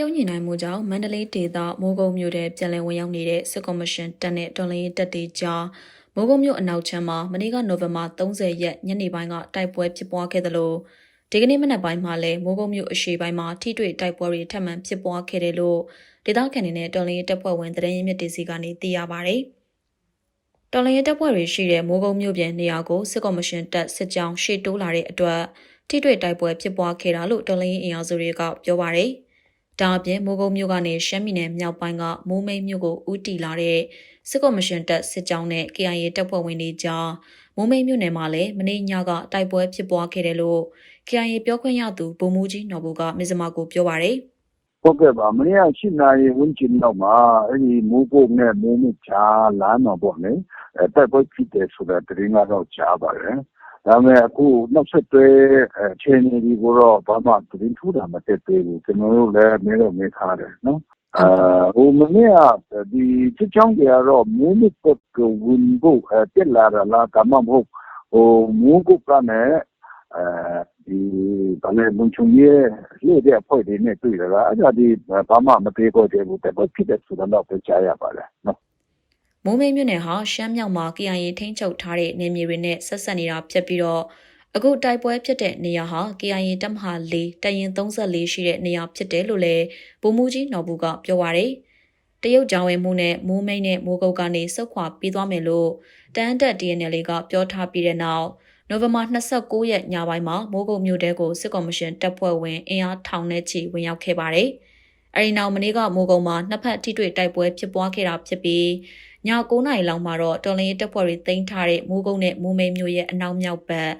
ရုတ်ညီနိုင်မှုကြောင့်မန္တလေးဒေသမိုးကုတ်မြို့ထဲပြည်လည်ဝင်ရောက်နေတဲ့စစ်ကော်မရှင်တပ်နဲ့တော်လှန်ရေးတပ်တွေကြားမိုးကုတ်မြို့အနောက်ချမ်းမှာမနေ့ကနိုဝင်ဘာ30ရက်ညနေပိုင်းကတိုက်ပွဲဖြစ်ပွားခဲ့သလိုဒီကနေ့မနက်ပိုင်းမှာလည်းမိုးကုတ်မြို့အရှေ့ပိုင်းမှာထိတွေ့တိုက်ပွဲတွေထပ်မံဖြစ်ပွားခဲ့တယ်လို့ဒေသခံတွေနဲ့တော်လှန်ရေးတပ်ဖွဲ့ဝင်သတင်းရင်းမြစ်တွေစီကနေသိရပါဗျ။တော်လှန်ရေးတပ်ဖွဲ့တွေရှိတဲ့မိုးကုတ်မြို့ပြင်နေရာကိုစစ်ကော်မရှင်တပ်စစ်ကြောင်းရှေ့တိုးလာတဲ့အတွက်ထိတွေ့တိုက်ပွဲဖြစ်ပွားခဲ့တာလို့တော်လှန်ရေးအင်အားစုတွေကပြောပါရယ်။ ဒါအပြင်မိုးကုတ်မြို့ကနေရှမ်းပြည်နယ်မြောက်ပိုင်းကမိုးမိတ်မြို့ကိုဦးတည်လာတဲ့စစ်ကော်မရှင်တပ်စစ်ကြောင်းနဲ့ KIA တပ်ဖွဲ့ဝင်တွေကြားမိုးမိတ်မြို့နယ်မှာလည်းမနေ့ညကတိုက်ပွဲဖြစ်ပွားခဲ့တယ်လို့ KIA ပြောခွင့်ရသူဗိုလ်မှူးကြီးနော်ဘူကမြစ်စမကိုပြောပါရယ်ဟုတ်ကဲ့ပါမနေ့က၈နာရီဝန်းကျင်တော့မှာအဲ့ဒီမိုးကုတ်နဲ့မိုးမြချာလမ်းမှာပေါ့လေအဲတိုက်ပွဲဖြစ်တယ်ဆိုတဲ့သတင်းကတော့ကြားပါတယ် ဒါပေမဲ့ အခုနောက်ဆက်တွဲ အခြေအနေဒီကိုတော့ ဘာမှသတင်းထူးတာ မတက်သေးဘူး ကျွန်တော်တို့လည်းမဲတော့မဲထားတယ်နော်အဲဟိုမနေ့ကဒီချစ်ချောင်းကြီးကတော့ မိုးမြကုတ်ကဝင်ဖို့ တက်လာတာလားကမှမဟုတ်ဟိုမိုးကုတ်ကနဲ့အဲဒီဘာလဲလုံချုံရဲ့လှည့်တဲ့အဖွဲ့တွေနဲ့ တွေ့တာကအဲ့ဒါဒီဘာမှ မပြေတော့တဲ့ဘူးတက်ဖြစ်တဲ့ဆိုတော့ပဲ ကြားရပါတယ်နော် မိုးမိတ်မြို့နယ်ဟာရှမ်းမြောက်မှာ KIA ထိန်းချုပ်ထားတဲ့နေမြေတွေနဲ့ဆက်ဆက်နေတာဖြစ်ပြီးတော့အခုတိုက်ပွဲဖြစ်တဲ့နေရာဟာ KIA တပ်မဟာ၄တရင်34ရှိတဲ့နေရာဖြစ်တယ်လို့လည်းဗိုလ်မှူးကြီးနော်ဘူးကပြောပါရယ်တရုတ်ကြောင်ဝဲမှုနဲ့မိုးမိတ်နဲ့မိုးကုတ်ကနေစုတ်ခွာပြီးသွားမယ်လို့တန်တက် DNL ကပြောထားပြီးတဲ့နောက်နိုဝင်ဘာ29ရက်ညပိုင်းမှာမိုးကုတ်မြို့တဲကိုစစ်ကော်မရှင်တပ်ဖွဲ့ဝင်အင်အားထောင်နဲ့ချီဝင်ရောက်ခဲ့ပါတယ်။ အဲဒီနောက်မနေ့ကမိုးကုတ်မှာနှစ်ဖက်ထိတွေ့တိုက်ပွဲဖြစ်ပွားခဲ့တာဖြစ်ပြီးည9နာရီလောက်မှာတော့တော်လင်းရေးတပ်ဖွဲ့တွေတင်ထားတဲ့မိုးကုတ်နဲ့မိုးမိတ်မြို့ရဲ့အနောက်မြောက်ဘက်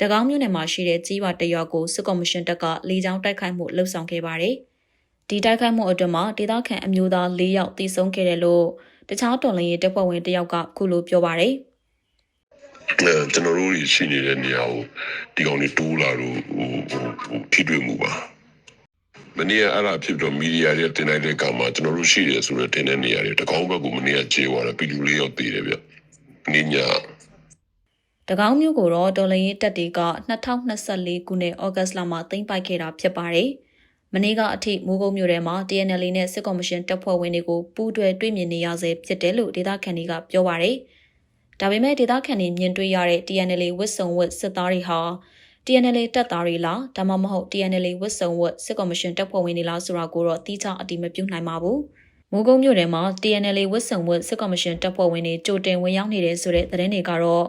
တကောင်းမြို့နယ်မှာရှိတဲ့ကြီးပါတရွာကိုစစ်ကော်မရှင်တပ်ကလေကြောင်းတိုက်ခိုက်မှုလှုပ်ဆောင်ခဲ့ပါတယ်။ဒီတိုက်ခိုက်မှုအတွင်းမှာဒေသခံအမျိုးသား၄ယောက်သေဆုံးခဲ့တယ်လို့တခြားတော်လင်းရေးတပ်ဖွဲ့ဝင်တယောက်ကခုလိုပြောပါတယ်။အဲကျွန်တော်တို့ရှိနေတဲ့နေရာကိုဒီကောင်တွေတိုးလာတော့ဟိုဟိုဟိုထိတွေ့မှုပါ မနေ့ကအဲ့ဒါဖြစ်တော့မီဒီယာတွေတင်လိုက်တဲ့ကောင်မှာကျွန်တော်တို့ရှိတယ်ဆိုတော့တင်တဲ့နေရာတွေတကောင်းဘက်ကိုမနေ့ကကျေသွားတယ်ပီလူလေးရောက်သေးတယ်ဗျနင်းညာတကောင်းမျိုးကိုတော့ဒေါ်လာရေးတက်တီက2024ခုနှစ်ဩဂတ်စ်လမှာသိမ်းပိုက်ခဲ့တာဖြစ်ပါတယ်။မနေ့ကအထိမိုးကုတ်မြို့ထဲမှာ TNL နဲ့စစ်ကော်မရှင်တပ်ဖွဲ့ဝင်တွေကိုပူးတွဲတွေ့မြင်နေရဆဲဖြစ်တယ်လို့ဒေသခံတွေကပြောပါတယ်။ဒါပေမဲ့ဒေသခံတွေမြင်တွေ့ရတဲ့ TNL ဝစ်စုံဝစ်စစ်သားတွေဟာ TNL တပ်သားတွေလားဒါမှမဟုတ် TNL ဝစ်စုံဝစ်စစ်ကော်မရှင်တပ်ဖွဲ့ဝင်တွေလားဆိုတာကိုတော့တိကျအတိမပြုနိုင်ပါဘူး။မိုးကုတ်မြို့ထဲမှာ TNL ဝစ်စုံဝစ်စစ်ကော်မရှင်တပ်ဖွဲ့ဝင်တွေကြိုတင်ဝင်ရောက်နေတဲ့ဆိုတဲ့သတင်းတွေကတော့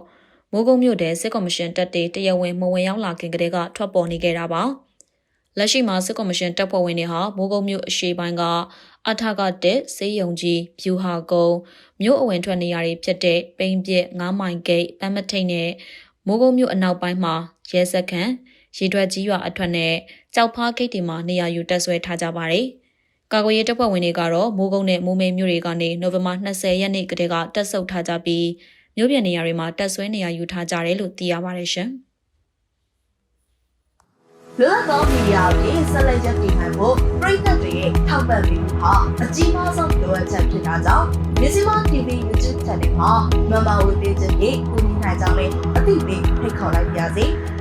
မိုးကုတ်မြို့တဲစစ်ကော်မရှင်တပ်တွေတရားဝင်မဝင်ရောက်လာခင်ကတည်းကထွက်ပေါ်နေခဲ့တာပါလက်ရှိမှာစစ်ကော်မရှင်တပ်ဖွဲ့ဝင်တွေဟာမိုးကုတ်မြို့အရှေ့ပိုင်းကအထကတက်စေးရုံကြီးဖြူဟာကုန်းမြို့အဝင်ထွက်နေရာတွေဖြစ်တဲ့ပိန်းပြက်9မိုင်ဂိတ်ပန်းမထိတ်နဲ့မိုးကုတ်မြို့အနောက်ပိုင်းမှာ ရဲစခန်းရေထွက်ကြီးရွာအထွက်နဲ့ကြောက်ဖားဂိတ်တွေမှာနေရာယူတက်ဆွဲထားကြပါတယ်ကာကွယ်ရေးတပ်ဖွဲ့ဝင်တွေကတော့မိုးကုတ်နဲ့မိုးမိတ်မြို့တွေကနေနိုဝင်ဘာ20ရက်နေ့ကတည်းကတက်ဆုပ်ထားကြပြီးမြို့ပြင်နေရာတွေမှာတက်ဆွဲနေရာယူထားကြတယ်လို့သိရပါတယ်ရှင်။လွတ်သောမီဒီယာတွေဆက်လက်ရပ်တည်နိုင်ဖို့ပြည်သက်တွေရဲ့ထောက်ပံ့ပေးမှုဟာအကြီးမားဆုံးလိုအပ်ချက်ဖြစ်တာကြောင့်မြစီမ TV YouTube Channel မှာ Member ဝင်ပေးခြင်းဖြင့်ကူညီနိုင်ကြမယ်အသိပေးဖိတ်ခေါ်လိုက်ပါရစေ။